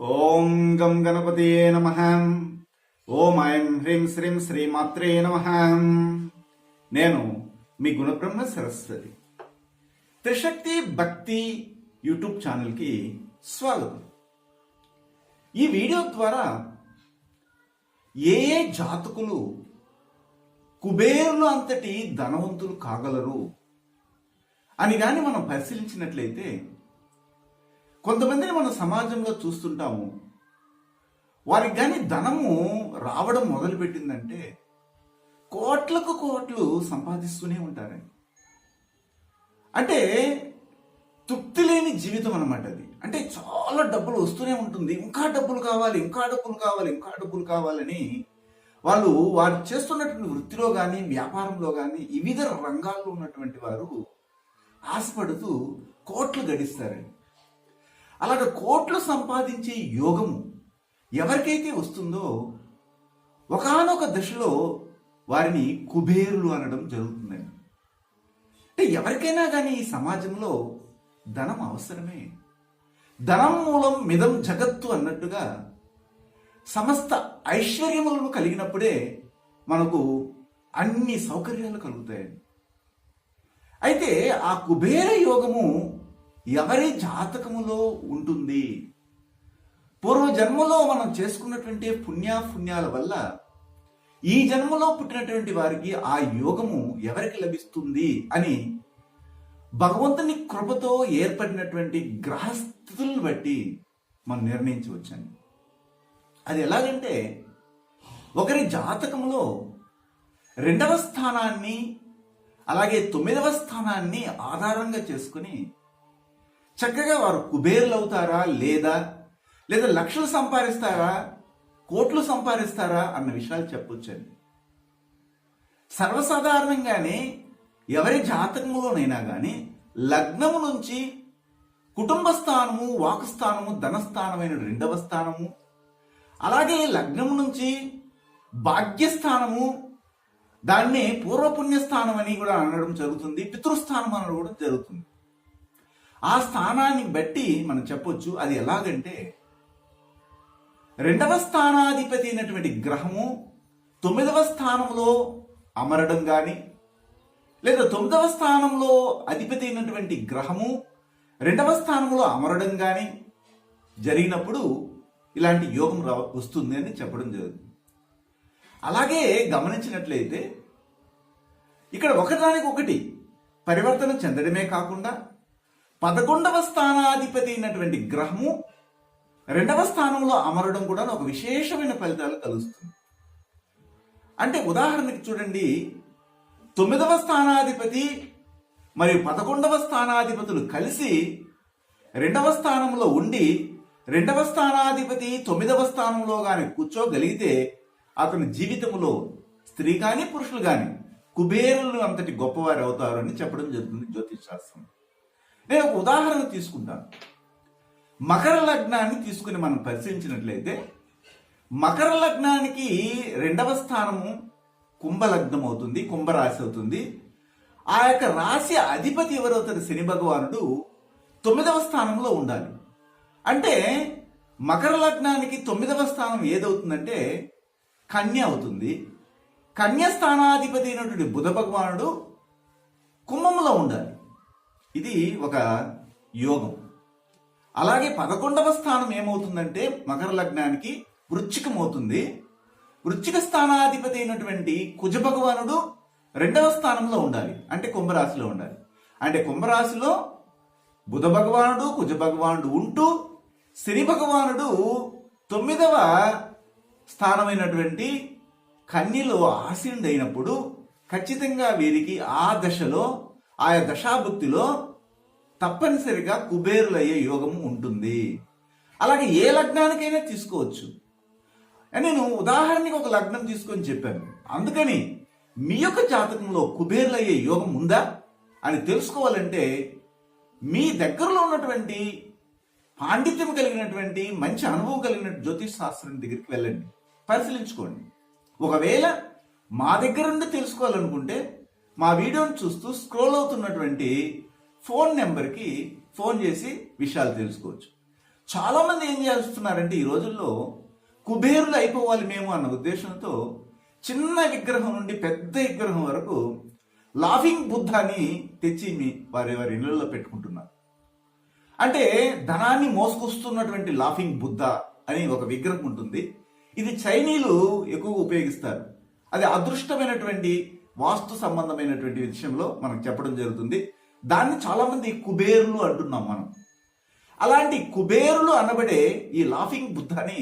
ఓం గం గణపతియే నమ. ఓం ఐం హ్రీం శ్రీం శ్రీమాత్రే నమ. నేను మీ గుణబ్రహ్మ సరస్వతి. త్రిశక్తి భక్తి యూట్యూబ్ ఛానల్కి స్వాగతం. ఈ వీడియో ద్వారా ఏ ఏ జాతకులు కుబేరులు అంతటి ధనవంతులు కాగలరు అని కానీ మనం పరిశీలించినట్లయితే కొంతమందిని మనం సమాజంలో చూస్తుంటాము. వారికి కానీ ధనము రావడం మొదలుపెట్టిందంటే కోట్లకు కోట్లు సంపాదిస్తూనే ఉంటారండి. అంటే తృప్తి లేని జీవితం అనమాట అది. అంటే చాలా డబ్బులు వస్తూనే ఉంటుంది. ఇంకా డబ్బులు కావాలి ఇంకా డబ్బులు కావాలి ఇంకా డబ్బులు కావాలని వాళ్ళు వారు చేస్తున్నటువంటి వృత్తిలో కానీ వ్యాపారంలో కానీ వివిధ రంగాల్లో ఉన్నటువంటి వారు ఆశపడుతూ కోట్లు గడిస్తారండి. అలాగ కోట్లు సంపాదించే యోగము ఎవరికైతే వస్తుందో ఒకానొక దశలో వారిని కుబేరులు అనడం జరుగుతుందండి. అంటే ఎవరికైనా కానీ ఈ సమాజంలో ధనం అవసరమే. ధనం మూలం మిదం జగత్తు అన్నట్టుగా సమస్త ఐశ్వర్యములను కలిగినప్పుడే మనకు అన్ని సౌకర్యాలు కలుగుతాయి అయితే ఆ కుబేర యోగము ఎవరి జాతకములో ఉంటుంది? పూర్వ జన్మలో మనం చేసుకున్నటువంటి పుణ్యాపుణ్యాల వల్ల ఈ జన్మలో పుట్టినటువంటి వారికి ఆ యోగము ఎవరికి లభిస్తుంది అని భగవంతుని కృపతో ఏర్పడినటువంటి గ్రహస్థితులను బట్టి మనం నిర్ణయించవచ్చండి. అది ఎలాగంటే ఒకరి జాతకంలో రెండవ స్థానాన్ని అలాగే తొమ్మిదవ స్థానాన్ని ఆధారంగా చేసుకుని చక్కగా వారు కుబేర్లు అవుతారా లేదా? లేదా లక్షలు సంపాదిస్తారా? కోట్లు సంపాదిస్తారా? అన్న విషయాలు చెప్పొచ్చండి. సర్వసాధారణంగానే ఎవరి జాతకంలోనైనా కానీ లగ్నము నుంచి కుటుంబ స్థానము వాకుస్థానము ధనస్థానమైన రెండవ స్థానము అలాగే లగ్నము నుంచి భాగ్యస్థానము దాన్ని పూర్వపుణ్యస్థానం అని కూడా అనడం జరుగుతుంది పితృస్థానం అనడం కూడా జరుగుతుంది. ఆ స్థానాన్ని బట్టి మనం చెప్పొచ్చు అది ఎలాగంటే రెండవ స్థానాధిపతి అయినటువంటి గ్రహము తొమ్మిదవ స్థానంలో అమరడం కానీ లేదా తొమ్మిదవ స్థానంలో అధిపతి అయినటువంటి గ్రహము రెండవ స్థానంలో అమరడం కానీ జరిగినప్పుడు ఇలాంటి యోగం రా వస్తుంది అని చెప్పడం జరుగుతుంది. అలాగే గమనించినట్లయితే ఇక్కడ ఒకదానికి ఒకటి పరివర్తన చెందడమే కాకుండా పదకొండవ స్థానాధిపతి అయినటువంటి గ్రహము రెండవ స్థానంలో అమరడం కూడా ఒక విశేషమైన ఫలితాలు కలుస్తుంది అంటే ఉదాహరణకి చూడండి తొమ్మిదవ స్థానాధిపతి మరియు పదకొండవ స్థానాధిపతులు కలిసి రెండవ స్థానంలో ఉండి రెండవ స్థానాధిపతి తొమ్మిదవ స్థానంలో కానీ కూర్చోగలిగితే అతని జీవితంలో స్త్రీ కానీ పురుషులు కానీ కుబేరులు అంతటి గొప్పవారు అవుతారు అని చెప్పడం జరుగుతుంది జ్యోతిష్ శాస్త్రం నేను ఒక ఉదాహరణ తీసుకుంటాను. మకర లగ్నాన్ని తీసుకుని మనం పరిశీలించినట్లయితే మకర లగ్నానికి రెండవ స్థానము కుంభలగ్నం అవుతుంది కుంభరాశి అవుతుంది. ఆ యొక్క రాశి అధిపతి ఎవరవుతారు శని భగవానుడు తొమ్మిదవ స్థానంలో ఉండాలి. అంటే మకర లగ్నానికి తొమ్మిదవ స్థానం ఏదవుతుందంటే కన్య అవుతుంది. కన్య స్థానాధిపతి అయినటువంటి బుధ భగవానుడు కుంభంలో ఉండాలి. ఇది ఒక యోగం. అలాగే పదకొండవ స్థానం ఏమవుతుందంటే మకర లగ్నానికి వృచ్చికం అవుతుంది వృచ్చిక స్థానాధిపతి అయినటువంటి కుజ భగవానుడు రెండవ స్థానంలో ఉండాలి. అంటే కుంభరాశిలో ఉండాలి. అంటే కుంభరాశిలో బుధ భగవానుడు కుజ భగవానుడు ఉంటూ శని భగవానుడు తొమ్మిదవ స్థానమైనటువంటి కన్యలో ఆసీనుడైనప్పుడు ఖచ్చితంగా వీరికి ఆ దశలో ఆయా దశాభుక్తిలో తప్పనిసరిగా కుబేరులయ్యే యోగము ఉంటుంది. అలాగే ఏ లగ్నానికైనా తీసుకోవచ్చు. నేను ఉదాహరణకి ఒక లగ్నం తీసుకొని చెప్పాను. అందుకని మీ యొక్క జాతకంలో కుబేరులయ్యే యోగం ఉందా అని తెలుసుకోవాలంటే మీ దగ్గరలో ఉన్నటువంటి పాండిత్యం కలిగినటువంటి మంచి అనుభవం కలిగిన జ్యోతిష్ శాస్త్రం దగ్గరికి వెళ్ళండి. పరిశీలించుకోండి. ఒకవేళ మా దగ్గర నుండి తెలుసుకోవాలనుకుంటే మా వీడియోని చూస్తూ స్క్రోల్ అవుతున్నటువంటి ఫోన్ నెంబర్కి ఫోన్ చేసి విషయాలు తెలుసుకోవచ్చు. చాలామంది ఏం చేస్తున్నారంటే ఈ రోజుల్లో కుబేరులు అయిపోవాలి మేము అన్న ఉద్దేశంతో చిన్న విగ్రహం నుండి పెద్ద విగ్రహం వరకు లాఫింగ్ బుద్ధాన్ని తెచ్చి మీ వారి వారి ఇళ్ళలో పెట్టుకుంటున్నారు. అంటే ధనాన్ని మోసుకొస్తున్నటువంటి లాఫింగ్ బుద్ధ అని ఒక విగ్రహం ఉంటుంది. ఇది చైనీయులు ఎక్కువగా ఉపయోగిస్తారు. అది అదృష్టమైనటువంటి వాస్తు సంబంధమైనటువంటి విషయంలో మనకు చెప్పడం జరుగుతుంది. దాన్ని చాలామంది కుబేరులు అంటున్నాం మనం. అలాంటి కుబేరులు అనబడే ఈ లాఫింగ్ బుద్ధాని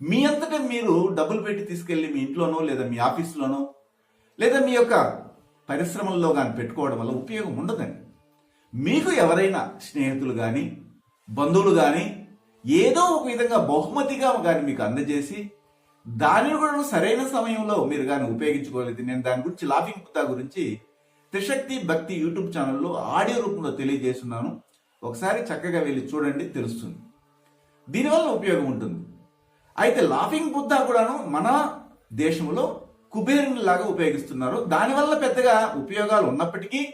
మీ అంతటా మీరు డబ్బులు పెట్టి తీసుకెళ్ళి మీ ఇంట్లోనో లేదా మీ ఆఫీసులోనో లేదా మీ యొక్క పరిశ్రమల్లో కానీ పెట్టుకోవడం వల్ల ఉపయోగం ఉండదండి. మీకు ఎవరైనా స్నేహితులు కానీ బంధువులు కానీ ఏదో ఒక విధంగా బహుమతిగా కానీ మీకు అందజేసి దానిని కూడా సరైన సమయంలో మీరు కానీ ఉపయోగించుకోలేదు. నేను దాని గురించి లాఫింగ్ బుద్ధా గురించి త్రిశక్తి భక్తి యూట్యూబ్ ఛానల్లో ఆడియో రూపంలో తెలియజేస్తున్నాను. ఒకసారి చక్కగా వెళ్ళి చూడండి తెలుస్తుంది. దీనివల్ల ఉపయోగం ఉంటుంది. అయితే లాఫింగ్ బుద్ధా కూడాను మన దేశంలో కుబేరుని లాగా ఉపయోగిస్తున్నారు. దానివల్ల పెద్దగా ఉపయోగాలు ఉన్నప్పటికీ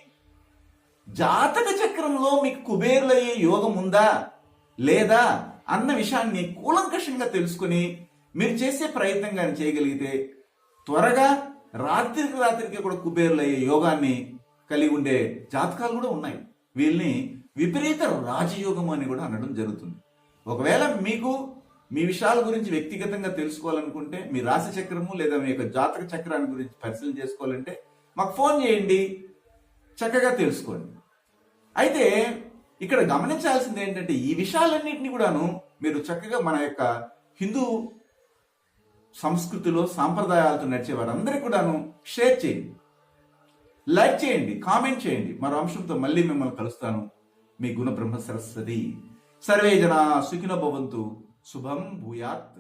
జాతక చక్రంలో మీకు కుబేరులయ్యే యోగం ఉందా లేదా అన్న విషయాన్ని కూలంకషంగా తెలుసుకుని మీరు చేసే ప్రయత్నం కానీ చేయగలిగితే త్వరగా రాత్రికి రాత్రికి కూడా కుబేరులు అయ్యే యోగాన్ని కలిగి ఉండే జాతకాలు కూడా ఉన్నాయి. వీళ్ళని విపరీత రాజయోగం అని కూడా అనడం జరుగుతుంది. ఒకవేళ మీకు మీ విషయాల గురించి వ్యక్తిగతంగా తెలుసుకోవాలనుకుంటే మీ రాశి చక్రము లేదా మీ యొక్క జాతక చక్రాన్ని గురించి పరిశీలన చేసుకోవాలంటే మాకు ఫోన్ చేయండి చక్కగా తెలుసుకోండి. అయితే ఇక్కడ గమనించాల్సింది ఏంటంటే ఈ విషయాలన్నింటినీ కూడాను మీరు చక్కగా మన యొక్క హిందూ సంస్కృతిలో సాంప్రదాయాలతో నడిచే వారందరికీ కూడాను షేర్ చేయండి. లైక్ చేయండి కామెంట్ చేయండి. మరో అంశంతో మళ్ళీ మిమ్మల్ని కలుస్తాను. మీ గుణ బ్రహ్మ సరస్వతి. సర్వే జన సుఖినో భవంతు. శుభం భూయాత్.